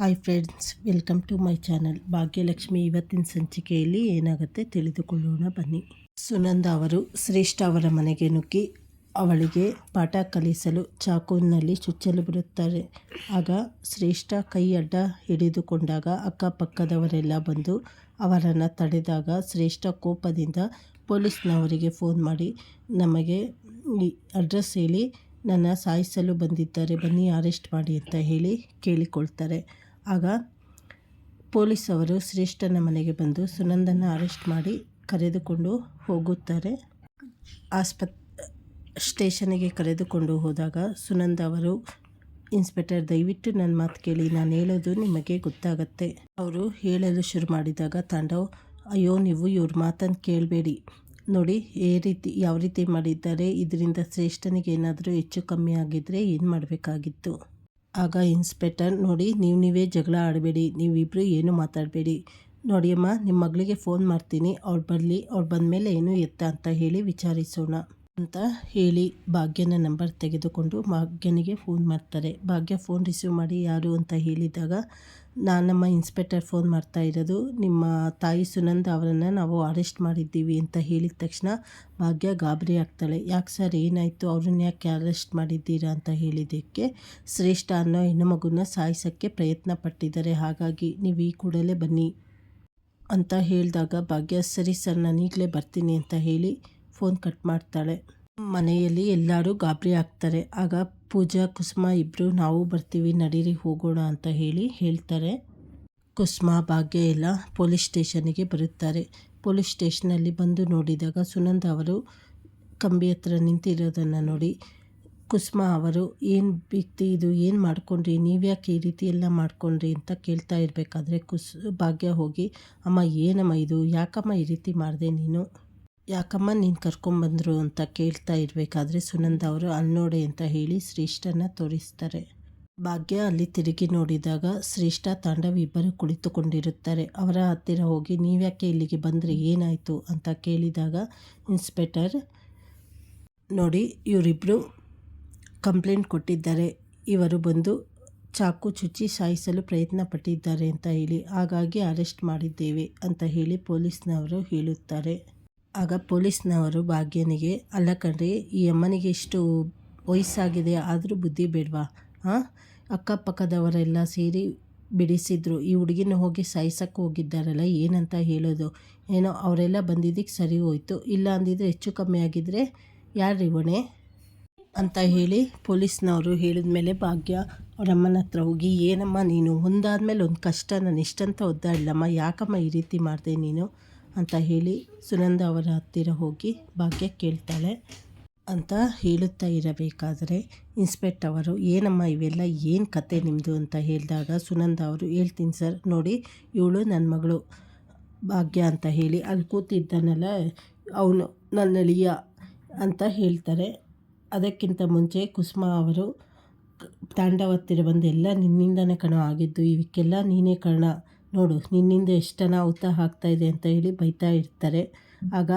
Hi friends welcome to my channel Bhagyalakshmi ಇವತ್ತಿನ ಸಂಚಿಕೆಯಲ್ಲಿ ಏನಾಗುತ್ತೆ ತಿಳಿದುಕೊಳ್ಳೋಣ, ಬನ್ನಿ. ಸುನಂದ ಅವರು ಶ್ರೇಷ್ಠ ಅವರ ಮನೆಗೆ ನುಗ್ಗಿ ಅವಳಿಗೆ ಪಾಠ ಕಲಿಸಲು ಚಾಕುವಿನಲ್ಲಿ ಚುಚ್ಚಲು ಬಿಡುತ್ತಾರೆ. ಆಗ ಶ್ರೇಷ್ಠ ಕೈ ಅಡ್ಡ ಹಿಡಿದುಕೊಂಡಾಗ ಅಕ್ಕಪಕ್ಕದವರೆಲ್ಲ ಬಂದು ಅವರನ್ನು ತಡೆದಾಗ ಶ್ರೇಷ್ಠ ಕೋಪದಿಂದ ಪೊಲೀಸ್ನವರಿಗೆ ಫೋನ್ ಮಾಡಿ, ನಮಗೆ ಅಡ್ರೆಸ್ ಹೇಳಿ, ನನ್ನ ಸಾಯಿಸಲು ಬಂದಿದ್ದಾರೆ, ಬನ್ನಿ ಅರೆಸ್ಟ್ ಮಾಡಿ ಅಂತ ಹೇಳಿ ಕೇಳಿಕೊಳ್ತಾರೆ. ಆಗ ಪೊಲೀಸ್ ಅವರು ಶ್ರೇಷ್ಠನ ಮನೆಗೆ ಬಂದು ಸುನಂದನ ಅರೆಸ್ಟ್ ಮಾಡಿ ಕರೆದುಕೊಂಡು ಹೋಗುತ್ತಾರೆ. ಆಸ್ಪತ್, ಸ್ಟೇಷನಿಗೆ ಕರೆದುಕೊಂಡು ಹೋದಾಗ ಸುನಂದ ಅವರು, ಇನ್ಸ್ಪೆಕ್ಟರ್, ದಯವಿಟ್ಟು ನನ್ನ ಮಾತು ಕೇಳಿ, ನಾನು ಹೇಳೋದು ನಿಮಗೆ ಗೊತ್ತಾಗತ್ತೆ. ಅವರು ಹೇಳಲು ಶುರು ಮಾಡಿದಾಗ ತಾಂಡವ್, ಅಯ್ಯೋ, ನೀವು ಇವ್ರ ಮಾತನ್ನು ಕೇಳಬೇಡಿ. ನೋಡಿ, ಏ ರೀತಿ, ಯಾವ ರೀತಿ ಮಾಡಿದ್ದಾರೆ, ಇದರಿಂದ ಶ್ರೇಷ್ಠನಿಗೆ ಏನಾದರೂ ಹೆಚ್ಚು ಕಮ್ಮಿ ಆಗಿದ್ದರೆ ಏನು ಮಾಡಬೇಕಾಗಿತ್ತು? ಆಗ ಇನ್ಸ್ಪೆಕ್ಟರ್, ನೋಡಿ, ನೀವು ನೀವೇ ಜಗಳ ಆಡಬೇಡಿ ನೀವಿಬ್ಬರು ಏನು ಮಾತಾಡಬೇಡಿ. ನೋಡಿಯಮ್ಮ ನಿಮ್ಮ ಮಗಳಿಗೆ ಫೋನ್ ಮಾಡ್ತೀನಿ, ಅವ್ಳು ಬರಲಿ, ಅವ್ಳು ಬಂದಮೇಲೆ ಏನು ಎತ್ತ ಅಂತ ಹೇಳಿ ವಿಚಾರಿಸೋಣ. ಅಂತ ಹೇಳಿ ಭಾಗ್ಯನ ನಂಬರ್ ತೆಗೆದುಕೊಂಡು ಭಾಗ್ಯನಿಗೆ ಫೋನ್ ಮಾಡ್ತಾರೆ. ಭಾಗ್ಯ ಫೋನ್ ರಿಸೀವ್ ಮಾಡಿ ಯಾರು ಅಂತ ಹೇಳಿದಾಗ ನಾನು ನಮ್ಮ ಇನ್ಸ್ಪೆಕ್ಟರ್ ಫೋನ್ ಮಾಡ್ತಾ ಇರೋದು, ನಿಮ್ಮ ತಾಯಿ ಸುನಂದ ಅವರನ್ನು ನಾವು ಅರೆಸ್ಟ್ ಮಾಡಿದ್ದೀವಿ ಅಂತ ಹೇಳಿದ ತಕ್ಷಣ ಭಾಗ್ಯ ಗಾಬರಿ ಆಗ್ತಾಳೆ. ಯಾಕೆ ಸರ್ ಏನಾಯಿತು? ಅವ್ರನ್ನ ಯಾಕೆ ಅರೆಸ್ಟ್ ಮಾಡಿದ್ದೀರಾ ಅಂತ ಹೇಳಿದ್ದಕ್ಕೆ ಶ್ರೇಷ್ಠ ಅನ್ನೋ ಹೆಣ್ಣು ಮಗುನ ಸಾಯಿಸೋಕ್ಕೆ ಪ್ರಯತ್ನ ಪಟ್ಟಿದ್ದಾರೆ. ಹಾಗಾಗಿ ನೀವು ಈ ಕೂಡಲೇ ಬನ್ನಿ ಅಂತ ಹೇಳಿದಾಗ ಭಾಗ್ಯ, ಸರಿ ಸರ್ ನಾನು ಈಗಲೇ ಬರ್ತೀನಿ ಅಂತ ಹೇಳಿ ಫೋನ್ ಕಟ್ ಮಾಡ್ತಾಳೆ. ಮನೆಯಲ್ಲಿ ಎಲ್ಲರೂ ಗಾಬರಿ ಆಗ್ತಾರೆ. ಆಗ ಪೂಜಾ, ಕುಸುಮ ಇಬ್ಬರು ನಾವು ಬರ್ತೀವಿ, ನಡೀರಿ, ಹೋಗೋಣ ಅಂತ ಹೇಳಿ ಹೇಳ್ತಾರೆ. ಕುಸುಮ ಭಾಗ್ಯ ಎಲ್ಲ ಪೊಲೀಸ್ ಸ್ಟೇಷನಿಗೆ ಬರುತ್ತಾರೆ. ಪೊಲೀಸ್ ಸ್ಟೇಷನಲ್ಲಿ ಬಂದು ನೋಡಿದಾಗ ಸುನಂದ ಅವರು ಕಂಬಿ ಹತ್ರ ನಿಂತಿರೋದನ್ನು ನೋಡಿ, ಕುಸುಮ ಅವರು, ಏನು ವ್ಯಕ್ತಿ ಇದು? ಏನು ಮಾಡ್ಕೊಂಡ್ರಿ? ನೀವ್ಯಾಕೆ ಈ ರೀತಿ ಎಲ್ಲ ಮಾಡ್ಕೊಂಡ್ರಿ? ಅಂತ ಕೇಳ್ತಾ ಇರಬೇಕಾದ್ರೆ ಕುಸ್ ಭಾಗ್ಯ ಹೋಗಿ, ಅಮ್ಮ, ಏನಮ್ಮ ಇದು? ಯಾಕಮ್ಮ ಈ ರೀತಿ ಮಾಡಿದೆ ನೀನು? ಯಾಕಮ್ಮ, ನೀನು ಕರ್ಕೊಂಬಂದರು ಅಂತ ಕೇಳ್ತಾ ಇರಬೇಕಾದ್ರೆ ಸುನಂದ ಅವರು ಅಲ್ಲಿ ಅಂತ ಹೇಳಿ ಶ್ರೇಷ್ಠನ ತೋರಿಸ್ತಾರೆ. ಭಾಗ್ಯ ಅಲ್ಲಿ ತಿರುಗಿ ನೋಡಿದಾಗ ಶ್ರೇಷ್ಠ ತಾಂಡವಿಬ್ಬರು ಕುಳಿತುಕೊಂಡಿರುತ್ತಾರೆ. ಅವರ ಹತ್ತಿರ ಹೋಗಿ, ನೀವ್ಯಾಕೆ ಇಲ್ಲಿಗೆ ಬಂದರೆ ಏನಾಯಿತು? ಅಂತ ಕೇಳಿದಾಗ ಇನ್ಸ್ಪೆಕ್ಟರ್, ನೋಡಿ ಇವರಿಬ್ಬರು ಕಂಪ್ಲೇಂಟ್ ಕೊಟ್ಟಿದ್ದಾರೆ. ಇವರು ಬಂದು ಚಾಕು ಚುಚ್ಚಿ ಸಾಯಿಸಲು ಪ್ರಯತ್ನ ಪಟ್ಟಿದ್ದಾರೆ ಅಂತ ಹೇಳಿ, ಹಾಗಾಗಿ ಅರೆಸ್ಟ್ ಮಾಡಿದ್ದೇವೆ ಅಂತ ಹೇಳಿ ಪೊಲೀಸ್ನವರು ಹೇಳುತ್ತಾರೆ. ಆಗ ಪೊಲೀಸ್ನವರು ಭಾಗ್ಯನಿಗೆ, ಅಲ್ಲ ಕಣ್ರಿ, ಈ ಅಮ್ಮನಿಗೆ ಇಷ್ಟು ವಯಸ್ಸಾಗಿದೆ, ಆದರೂ ಬುದ್ಧಿ ಬೇಡವಾ? ಹಾಂ ಅಕ್ಕಪಕ್ಕದವರೆಲ್ಲ ಸೇರಿ ಬಿಡಿಸಿದ್ರು. ಈ ಹುಡುಗಿನ ಹೋಗಿ ಸಾಯಿಸಕ್ಕೆ ಹೋಗಿದ್ದಾರಲ್ಲ, ಏನಂತ ಹೇಳೋದು? ಏನೋ ಅವರೆಲ್ಲ ಬಂದಿದ್ದಕ್ಕೆ ಸರಿ ಹೋಯಿತು. ಇಲ್ಲ ಅಂದಿದ್ರೆ ಹೆಚ್ಚು ಕಮ್ಮಿ ಆಗಿದ್ದರೆ ಯಾರು ಹೊಣೆ ಅಂತ ಹೇಳಿ ಪೊಲೀಸ್ನವರು ಹೇಳಿದ ಮೇಲೆ ಭಾಗ್ಯ ಅವರಮ್ಮನ ಹತ್ರ ಹೋಗಿ, ಏನಮ್ಮ ನೀನು? ಒಂದಾದ ಮೇಲೆ ಒಂದು ಕಷ್ಟ, ನಾನು ಇಷ್ಟಂತ ಒದ್ದಾಡಲಮ್ಮ? ಯಾಕಮ್ಮ ಈ ರೀತಿ ಮಾಡಿದೆ ನೀನು? ಅಂತ ಹೇಳಿ ಸುನಂದ ಅವರ ಹತ್ತಿರ ಹೋಗಿ ಭಾಗ್ಯ ಕೇಳ್ತಾಳೆ. ಅಂತ ಹೇಳುತ್ತಾ ಇರಬೇಕಾದರೆ ಇನ್ಸ್ಪೆಕ್ಟ್ ಅವರು, ಏನಮ್ಮ ಇವೆಲ್ಲ, ಏನು ಕತೆ ನಿಮ್ಮದು ಅಂತ ಹೇಳಿದಾಗ ಸುನಂದ ಅವರು, ಹೇಳ್ತೀನಿ ಸರ್, ನೋಡಿ, ಇವಳು ನನ್ನ ಮಗಳು ಭಾಗ್ಯ ಅಂತ ಹೇಳಿ, ಅಲ್ಲಿ ಕೂತಿದ್ದಾನಲ್ಲ, ಅವನು ನನ್ನ ಅಳಿಯ ಅಂತ ಹೇಳ್ತಾರೆ. ಅದಕ್ಕಿಂತ ಮುಂಚೆ ಕುಸುಮ ಅವರು ತಾಂಡವತ್ತಿರ ಬಂದು, ಎಲ್ಲ ನಿನ್ನಿಂದನೇ ಕಣ ಆಗಿದ್ದು, ಇವಕ್ಕೆಲ್ಲ ನೀನೇ ಕಾರಣ ನೋಡು, ನಿನ್ನಿಂದ ಎಷ್ಟನ ಅನಾಹುತ ಆಗ್ತಾಯಿದೆ ಅಂತ ಹೇಳಿ ಬೈತಾ ಇರ್ತಾರೆ. ಆಗ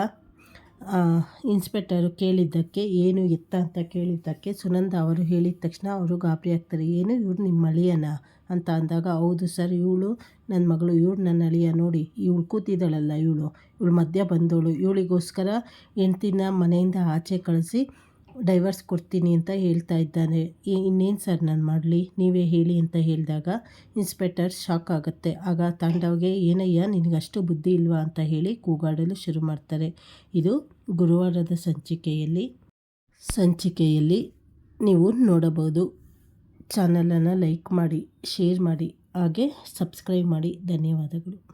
ಇನ್ಸ್ಪೆಕ್ಟರು ಕೇಳಿದ್ದಕ್ಕೆ ಏನು ಎತ್ತ ಅಂತ ಕೇಳಿದ್ದಕ್ಕೆ ಸುನಂದ ಅವರು ಹೇಳಿದ ತಕ್ಷಣ ಅವರು ಗಾಬರಿ ಆಗ್ತಾರೆ. ಏನು, ಇವ್ರು ನಿಮ್ಮ ಅಳಿಯನ ಅಂತ ಅಂದಾಗ, ಹೌದು ಸರ್, ಇವಳು ನನ್ನ ಮಗಳು, ಇವಳು ನನ್ನ ಅಳಿಯ. ನೋಡಿ, ಇವಳು ಕೂತಿದ್ದಾಳಲ್ಲ ಇವಳು. ಇವಳು ಮಧ್ಯ ಬಂದವಳು. ಇವಳಿಗೋಸ್ಕರ ಹೆಂಡ್ತಿನ ಮನೆಯಿಂದ ಆಚೆ ಕಳಿಸಿ ಡೈವರ್ಸ್ ಕೊಡ್ತೀನಿ ಅಂತ ಹೇಳ್ತಾ ಇದ್ದಾನೆ. ಇನ್ನೇನು ಸರ್ ನಾನು ಮಾಡಲಿ? ನೀವೇ ಹೇಳಿ ಅಂತ ಹೇಳಿದಾಗ ಇನ್ಸ್ಪೆಕ್ಟರ್ ಶಾಕ್ ಆಗುತ್ತೆ. ಆಗ ತಾಂಡವ್ಗೆ, ಏನಯ್ಯ, ನಿನಗಷ್ಟು ಬುದ್ಧಿ ಇಲ್ವಾ? ಅಂತ ಹೇಳಿ ಕೂಗಾಡಲು ಶುರು ಮಾಡ್ತಾರೆ. ಇದು ಗುರುವಾರದ ಸಂಚಿಕೆಯಲ್ಲಿ ಸಂಚಿಕೆಯಲ್ಲಿ ನೀವು ನೋಡಬಹುದು. ಚಾನಲನ್ನು ಲೈಕ್ ಮಾಡಿ, ಶೇರ್ ಮಾಡಿ, ಹಾಗೆ ಸಬ್ಸ್ಕ್ರೈಬ್ ಮಾಡಿ. ಧನ್ಯವಾದಗಳು.